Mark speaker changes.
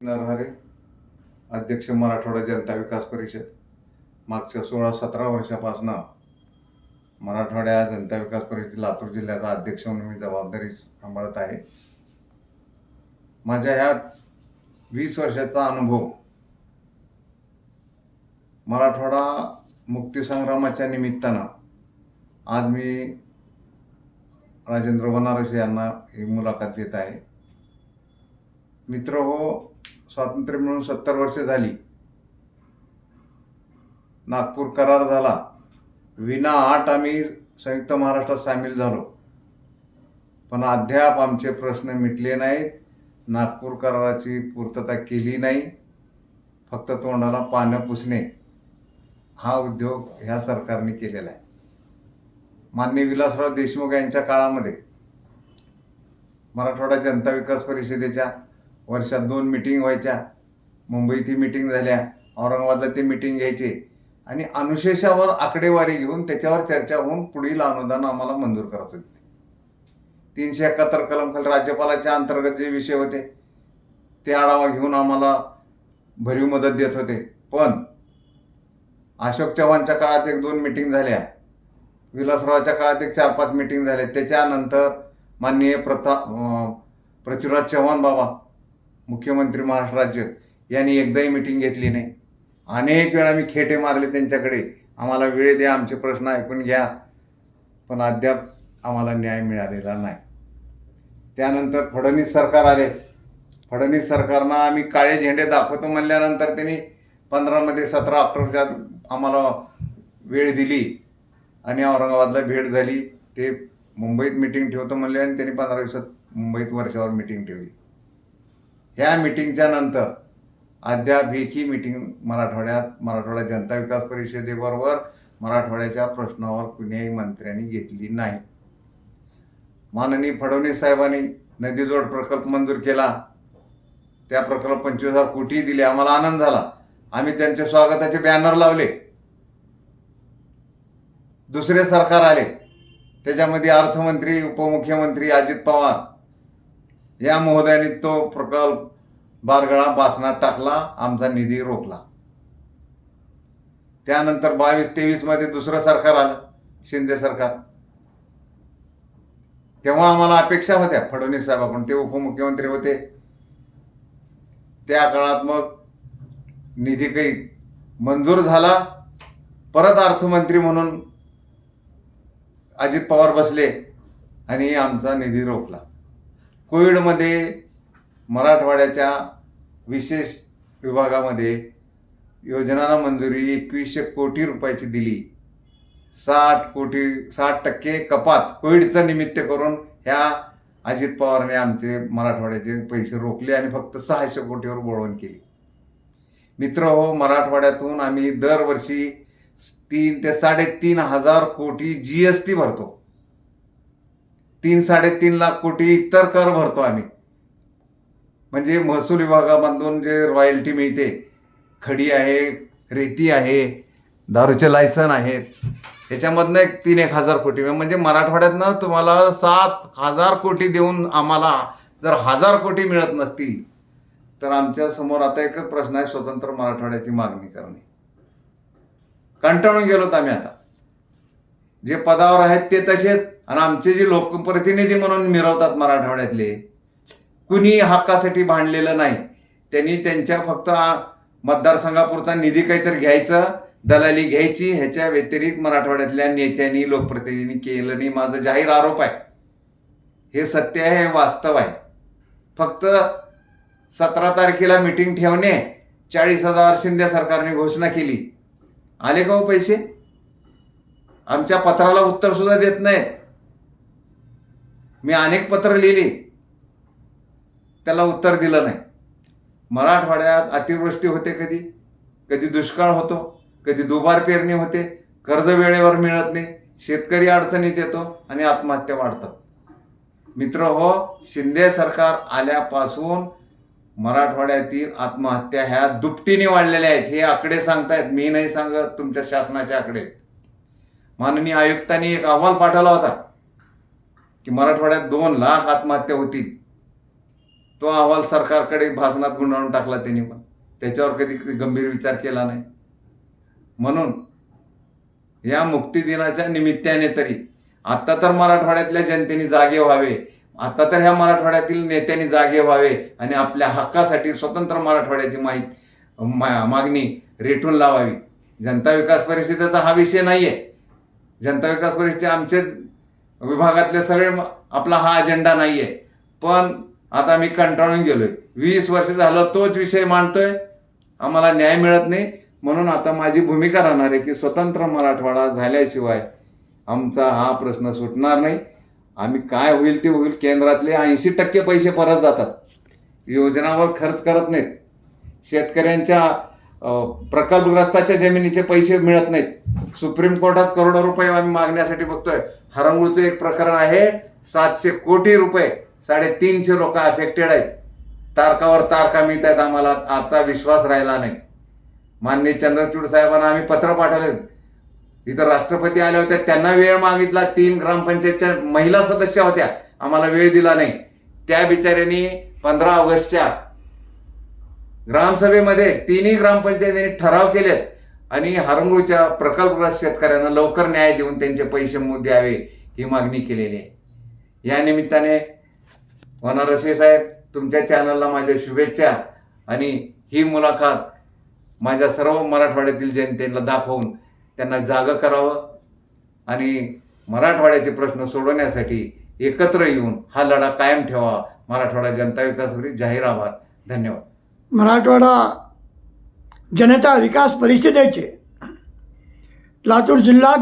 Speaker 1: नरहरे अध्यक्ष मराठवाडा जनता विकास परिषद. मागच्या सोळा सतरा वर्षापासून मराठवाड्या जनता विकास परिषद लातूर जिल्ह्याचा अध्यक्ष म्हणून मी जबाबदारी सांभाळत आहे. माझ्या ह्या वीस वर्षाचा अनुभव मराठवाडा मुक्तीसंग्रामाच्या निमित्तानं आज मी राजेंद्र बनारस यांना ही मुलाखत देत आहे. मित्र हो स्वातंत्र्य मिळून सत्तर वर्ष झाली. नागपूर करार झाला. विना आठ आम्ही संयुक्त महाराष्ट्रात सामील झालो. पण अद्याप आमचे प्रश्न मिटले नाहीत. नागपूर कराराची पूर्तता केली नाही. फक्त तोंडाला पानं पुसणे. हा उद्योग ह्या सरकारने केलेला आहे. माननीय विलासराव देशमुख यांच्या काळामध्ये मराठवाडा जनता विकास परिषदेच्या वर्षात दोन मिटिंग व्हायच्या. मुंबईत ही मिटिंग झाल्या औरंगाबादला ती मिटिंग घ्यायची. आणि अनुशेषावर आकडेवारी घेऊन त्याच्यावर चर्चा होऊन पुढील अनुदान आम्हाला मंजूर करत होते तीनशे एकाहत्तर कलमखाली राज्यपालाच्या अंतर्गत जे विषय होते ते आढावा घेऊन आम्हाला भरीव मदत देत होते. पण अशोक चव्हाणच्या काळात एक दोन मिटिंग झाल्या. विलासरावाच्या काळात एक चार पाच मिटिंग झाल्या त्याच्यानंतर माननीय प्रथा पृथ्वीराज चव्हाण बाबा मुख्यमंत्री महाराष्ट्र राज्य यांनी एकदाही मिटिंग घेतली नाही. अनेक वेळा मी खेटे मारले त्यांच्याकडे. आम्हाला वेळ द्या आमचे प्रश्न ऐकून घ्या. पण अद्याप आम्हाला न्याय मिळालेला नाही. त्यानंतर फडणवीस सरकार आले. फडणवीस सरकारनं आम्ही काळे झेंडे दाखवतो म्हणल्यानंतर त्यांनी पंधरामध्ये सतरा ऑक्टोबरच्या आम्हाला वेळ दिली आणि औरंगाबादला भेट झाली. ते मुंबईत मिटिंग ठेवतो म्हणले आणि त्यांनी पंधरा दिवसात मुंबईत वर्षावर मिटिंग ठेवली. ह्या मिटिंगच्या नंतर अद्याप ही मिटिंग मराठवाड्यात मराठवाडा जनता विकास परिषदेबरोबर मराठवाड्याच्या प्रश्नावर कुणीही मंत्र्यांनी घेतली नाही. माननीय फडणवीस साहेबांनी नदीजोड प्रकल्प मंजूर केला. त्या प्रकल्प पंचवीस हजार कोटी दिले. आम्हाला आनंद झाला. आम्ही त्यांच्या स्वागताचे बॅनर लावले. दुसरे सरकार आले. त्याच्यामध्ये अर्थमंत्री उपमुख्यमंत्री अजित पवार या महोदयाने तो प्रकल्प बारगळा बासनात टाकला आमचा निधी रोखला. त्यानंतर बावीस तेवीसमध्ये दुसरं सरकार आलं शिंदे सरकार. तेव्हा आम्हाला अपेक्षा होत्या फडणवीस साहेब आपण ते उपमुख्यमंत्री होते. त्या काळात मग निधी काही मंजूर झाला परत अर्थमंत्री म्हणून अजित पवार बसले आणि आमचा निधी रोखला. कोविडमध्ये मराठवाड्याच्या विशेष विभागामध्ये योजनांना मंजुरी एकवीसशे कोटी रुपयाची दिली. साठ कोटी साठ टक्के कपात कोविडचं निमित्त करून ह्या अजित पवारने आमचे मराठवाड्याचे पैसे रोखले आणि फक्त सहाशे कोटीवर बोळवण केली. मित्र हो मराठवाड्यातून आम्ही दरवर्षी तीन ते साडेतीन हजार कोटी जी एस टी भरतो. तीन साडेतीन लाख कोटी इतर कर भरतो आम्ही. म्हणजे महसूल विभागामधून जे रॉयल्टी मिळते खडी आहे रेती आहे दारूचे लायसन आहेत त्याच्यामधनं एक तीन एक हजार कोटी. म्हणजे मराठवाड्यातनं तुम्हाला सात हजार कोटी देऊन आम्हाला जर हजार कोटी मिळत नसतील तर आमच्यासमोर आता एकच प्रश्न आहे स्वतंत्र मराठवाड्याची मागणी करणे. कंटाळून गेलोत आम्ही आता. जे पदावर आहेत ते तसेच. आणि आमचे जे लोकप्रतिनिधी म्हणून मिरवतात मराठवाड्यातले कुणी हक्कासाठी भांडलेलं नाही. त्यांनी त्यांच्या फक्त मतदारसंघापुरता निधी काहीतरी घ्यायचं दलाली घ्यायची ह्याच्या व्यतिरिक्त मराठवाड्यातल्या नेत्यांनी लोकप्रतिनिधींनी केलं नाही. माझा जाहीर आरोप आहे. हे सत्य आहे हे वास्तव आहे. फक्त सतरा तारखेला मिटिंग ठेवणे चाळीस हजार शिंदे सरकारने घोषणा केली. आले का हो पैसे? आमच्या पत्राला उत्तर सुद्धा देत नाहीत मी अनेक पत्र लिहिली. त्याला उत्तर दिलं नाही. मराठवाड्यात अतिवृष्टी होते कधी? कधी दुष्काळ होतो कधी दुबार पेरणी होते कर्ज वेळेवर मिळत नाही शेतकरी अडचणीत येतो आणि आत्महत्या वाढतात. मित्र हो शिंदे सरकार आल्यापासून मराठवाड्यातील आत्महत्या ह्या दुपटीने वाढलेल्या आहेत. हे आकडे सांगतायत मी नाही सांगत तुमच्या शासनाचे आकडे आहेत. माननीय आयुक्तांनी एक अहवाल पाठवला होता की मराठवाड्यात दोन लाख आत्महत्या होतील. तो अहवाल सरकारकडे भाषणात गुंडाळून टाकला त्यांनी पण. त्याच्यावर कधी गंभीर विचार केला नाही. म्हणून या मुक्ती दिनाच्या निमित्ताने तरी आत्ता तर मराठवाड्यातल्या जनतेने जागे व्हावे. आता तर ह्या मराठवाड्यातील नेत्यांनी जागे व्हावे आणि आपल्या हक्कासाठी स्वतंत्र मराठवाड्याची माहिती मा- मागणी रेटून लावावी. जनता विकास परिषदेचा हा विषय नाही आहे जनता विकास परिषदेचे आमचे विभागातले सगळे आपला हा अजेंडा नाही आहे पण आता मी कंटाळून गेलोय. वीस वर्ष झालं तोच विषय मांडतोय. आम्हाला न्याय मिळत नाही. म्हणून आता माझी भूमिका राहणार आहे की स्वतंत्र मराठवाडा झाल्याशिवाय आमचा हा प्रश्न सुटणार नाही. आम्ही काय होईल ते होईल. केंद्रातले ऐंशी टक्के पैसे परत जातात. योजनावर खर्च करत नाहीत. शेतकऱ्यांच्या प्रकल्पग्रस्ताच्या जमिनीचे पैसे मिळत नाहीत. सुप्रीम कोर्टात करोडो रुपये आम्ही मागण्यासाठी बघतोय. हरंगूळचं एक प्रकरण आहे सातशे कोटी रुपये साडेतीनशे लोक अफेक्टेड आहेत. तारकावर तारका मिळत आहेत आम्हाला. आता विश्वास राहिला नाही. माननीय चंद्रचूड साहेबांना आम्ही पत्र पाठवले इथं राष्ट्रपती आले होते त्यांना वेळ मागितला. तीन ग्रामपंचायतच्या महिला सदस्य होत्या. आम्हाला वेळ दिला नाही. त्या बिचाऱ्यांनी पंधरा ऑगस्टच्या ग्रामसभेमध्ये तिन्ही ग्रामपंचायतींनी ठराव केलेत आणि हरंगूळच्या प्रकल्पग्रस्त शेतकऱ्यांना लवकर न्याय देऊन त्यांचे पैसे मो- द्यावे ही मागणी केलेली आहे. या निमित्ताने वनारसे साहेब तुमच्या चॅनलला माझ्या शुभेच्छा आणि ही मुलाखत माझ्या सर्व मराठवाड्यातील जनतेला दाखवून त्यांना जागं करावं आणि मराठवाड्याचे प्रश्न सोडवण्यासाठी एकत्र येऊन हा लढा कायम ठेवा मराठवाडा जनता विकास जाहीर आभार. धन्यवाद.
Speaker 2: मराठवाडा जनता विकास परिषदेचे लातूर जिल्हा